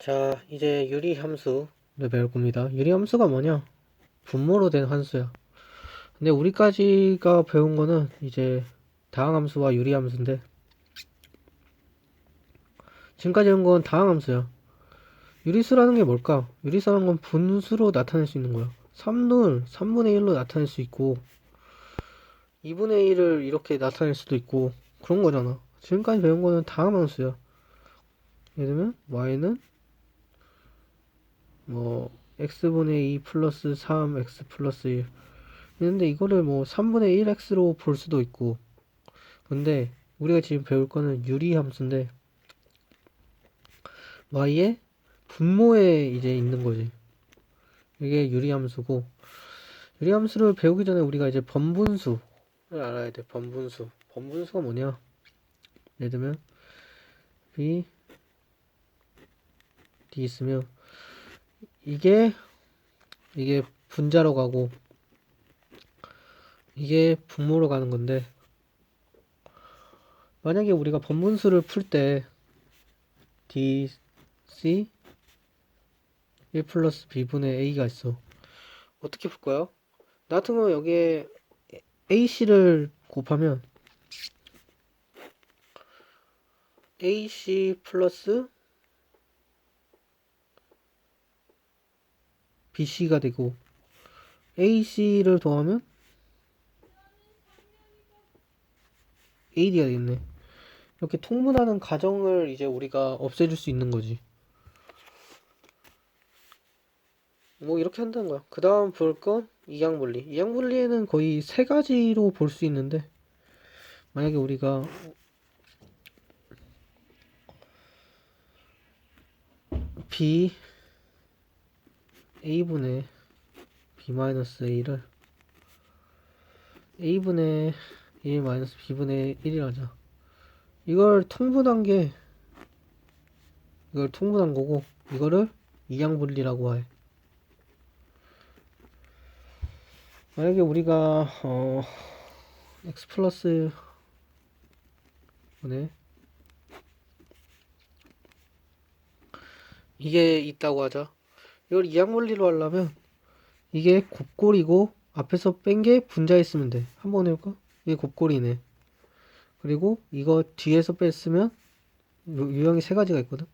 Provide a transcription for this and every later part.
자, 이제 유리 함수를 배울 겁니다. 유리 함수가 뭐냐? 분모로 된 함수야. 근데 우리까지가 배운 거는 이제 다항 함수와 유리 함수인데 지금까지 배운 건 다항 함수야. 유리수라는 게 뭘까? 유리수라는 건 분수로 나타낼 수 있는 거야. 3을 3분의 1로 나타낼 수 있고 2분의 1을 이렇게 나타낼 수도 있고 그런 거잖아. 지금까지 배운 거는 다항 함수야. 예를 들면 y는 뭐 x분의 2 플러스 3 x 플러스 1 있는데 이거를 뭐 3분의 1x로 볼 수도 있고. 근데 우리가 지금 배울 거는 유리 함수인데 y의 분모에 이제 있는 거지. 이게 유리 함수고. 유리 함수를 배우기 전에 우리가 이제 번분수를 알아야 돼 번분수. 번분수가 뭐냐? 예를 들면 b d 있으면 이게 이게 분자로 가고 이게 분모로 가는 건데 만약에 우리가 번분수를 풀 때 d c 1 플러스 b분의 a가 있어 어떻게 풀까요? 나 같은 경우 여기에 ac를 곱하면 ac 플러스 BC가 되고 AC를 더하면 AD가 되겠네. 이렇게 통분하는 과정을 이제 우리가 없애줄 수 있는 거지. 뭐 이렇게 한다는 거야. 그 다음 볼 건 이항분리. 이항분리에는 거의 세 가지로 볼 수 있는데 만약에 우리가 B a분의 b 마이너스 a를 a분의 1 마이너스 b분의 1이라 하자. 이걸 통분한 게 이걸 통분한 거고 이거를 이항분리라고 해. 만약에 우리가 어 x 플러스 분의 이게 있다고 하자. 이걸 이항분리로 하려면 이게 곱골이고 앞에서 뺀 게 분자였으면 돼. 한번 해볼까? 이게 곱골이네. 그리고 이거 뒤에서 뺐으면 유- 유형이 세 가지가 있거든.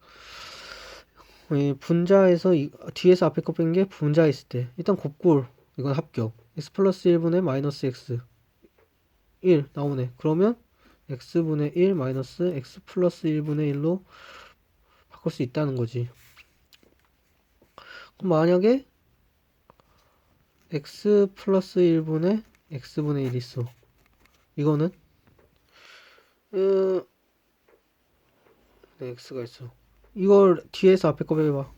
이 분자에서 이, 뒤에서 앞에 거 뺀 게 분자였을 때 일단 곱골 이건 합격. x 플러스 1분의 마이너스 x 1 나오네. 그러면 x분의 1 마이너스 x 플러스 1분의 1로 바꿀 수 있다는 거지. 만약에 x 플러스 1분의 x분의 1 있어. 이거는 음, 네, x가 있어. 이걸 뒤에서 앞에 거 빼봐.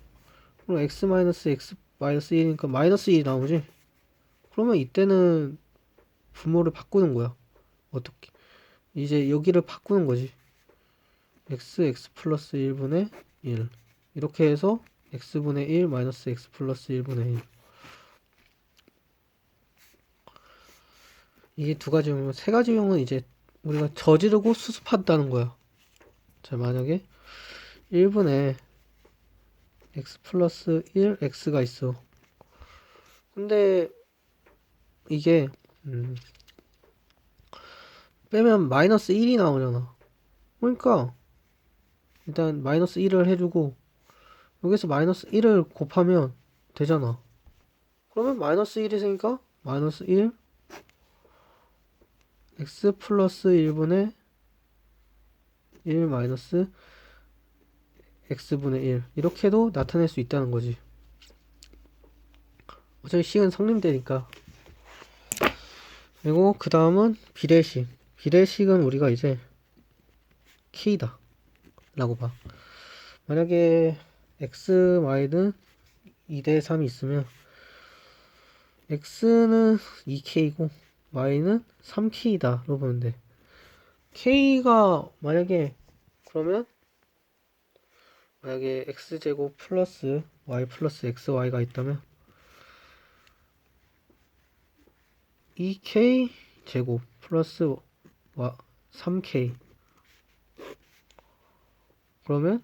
그럼 x 마이너스 x 마이너스 1이니까 마이너스 1이 나오지? 그러면 이때는 분모를 바꾸는 거야. 어떻게? 이제 여기를 바꾸는 거지. x x 플러스 1분의 1 이렇게 해서 x분의 1 마이너스 x 플러스 1분의 1 이게 두 가지 용이고 세 가지 용은 이제 우리가 저지르고 수습한다는 거야. 자 만약에 1분의 x 플러스 1 x가 있어. 근데 이게 음 빼면 마이너스 1이 나오잖아. 그러니까 일단 마이너스 1을 해주고 여기서 마이너스 1을 곱하면 되잖아. 그러면 마이너스 1이 생기니까 마이너스 1 x 플러스 1분의 1 마이너스 x분의 1 이렇게도 나타낼 수 있다는 거지. 어차피 식은 성립되니까. 그리고 그 다음은 비례식. 비례식은 우리가 이제 k다 라고 봐. 만약에 x, y는 2대 3이 있으면 x는 2k고 y는 3k다로 보면 돼. k가 만약에 그러면 만약에 x제곱 플러스 y 플러스 xy가 있다면 2k 제곱 플러스 3k 그러면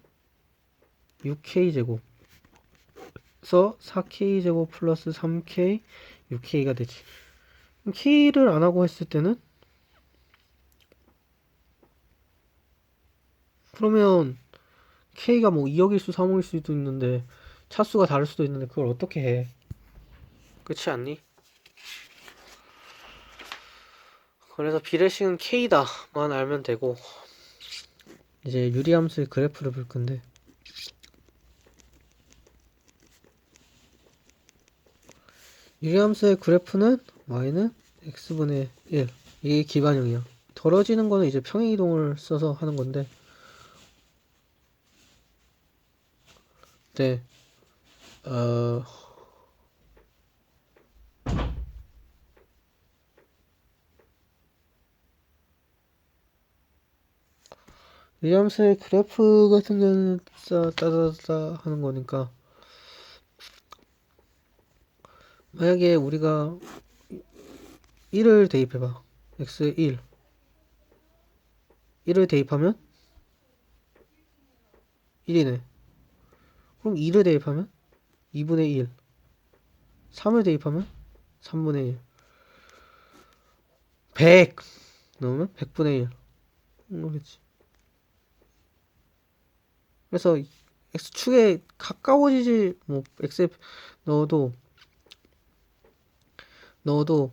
6K제곱 그래서 4K제곱 플러스 3K 6K가 되지. K를 안 하고 했을 때는? 그러면 K가 뭐 2억일 수 3억일 수도 있는데 차수가 다를 수도 있는데 그걸 어떻게 해? 그렇지 않니? 그래서 비례식은 K다만 알면 되고 이제 유리함수의 그래프를 볼 건데 유리함수의 그래프는 y는 x분의 1 이게 기반형이야 덜어지는 거는 이제 평행이동을 써서 하는 건데. 네. 어... 유리함수의 그래프 같은 경우는 따- 따다다 하는 거니까 만약에 우리가 1을 대입해봐. x에 1. 1을 대입하면 1이네. 그럼 2를 대입하면 2분의 1. 3을 대입하면 3분의 1. 100 넣으면 100분의 1. 그렇지. 그래서 x축에 가까워지지 뭐 x에 넣어도 넣어도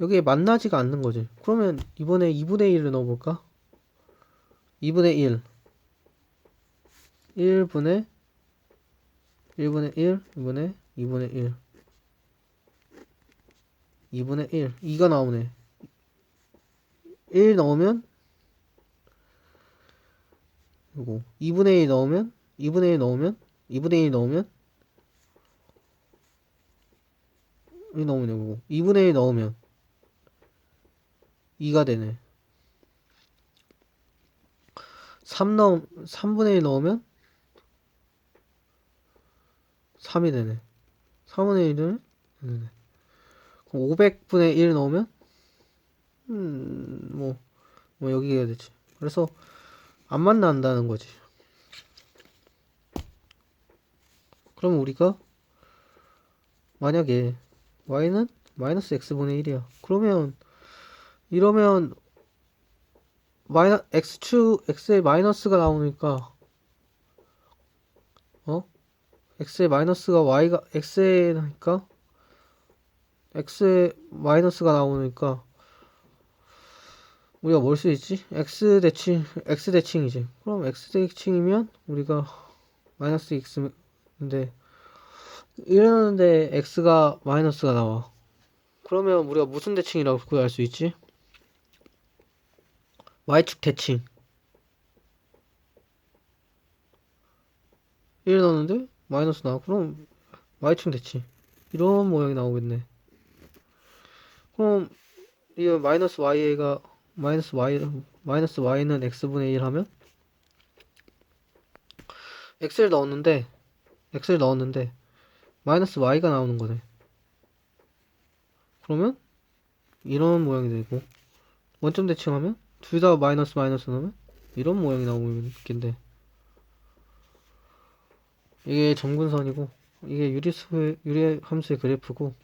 여기에 만나지가 않는 거지. 그러면 이번에 2분의 1을 넣어볼까? 2분의 1 1분의 1분의 1 2분의 2분의 1 2분의 1 2가 나오네. 1 넣으면 이거. 2분의 1 넣으면 2분의 1 넣으면 2분의 1 넣으면 이 넣으면 되고. 2분의 1 넣으면 2가 되네. 3 넣 3분의 1 넣으면 3이 되네. 3분의 1은 되네. 그럼 500분의 1 넣으면 음뭐 뭐 여기 해야 되지. 그래서 안 만난다는 거지. 그럼 우리가 만약에 y는 마이너스 x분의 1이야. 그러면 이러면 마이너 x축 x에 마이너스가 나오니까 어? x에 마이너스가 y가 x에니까 x에 마이너스가 나오니까 우리가 뭘 수 있지? x 대칭 x 대칭이지. 그럼 x 대칭이면 우리가 마이너스 x인데 이러는데 x가 마이너스가 나와. 그러면 우리가 무슨 대칭이라고 구할 수 있지? y축 대칭. 1 넣었는데 마이너스 나와. 그럼 y축 대칭. 이런 모양이 나오겠네. 그럼 이 마이너스 y가 마이너스 y 마이너스 y는 x분의 1 하면 x를 넣었는데 x를 넣었는데 마이너스 y가 나오는 거네. 그러면 이런 모양이 되고 원점 대칭하면 둘 다 마이너스 마이너스 넣으면 이런 모양이 나오겠는데 이게 점근선이고 이게 유리수의 유리 함수의 그래프고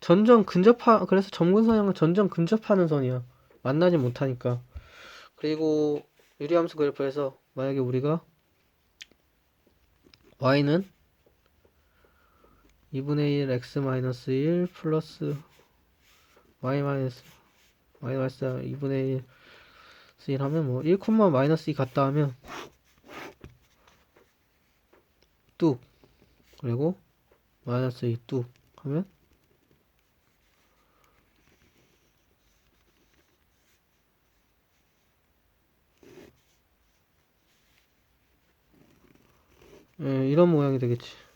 점점 근접하 그래서 점근선이랑 점점 근접하는 선이야 만나지 못하니까 그리고 유리 함수 그래프에서 만약에 우리가 y는 2분의 1 x 마이너스 1 플러스 y 마이너스 y 마이너스 2분의 1 1 하면 뭐 1, 마이너스 2 같다 하면 뚝 그리고 마이너스 2 뚝 하면 예, 이런 모양이 되겠지.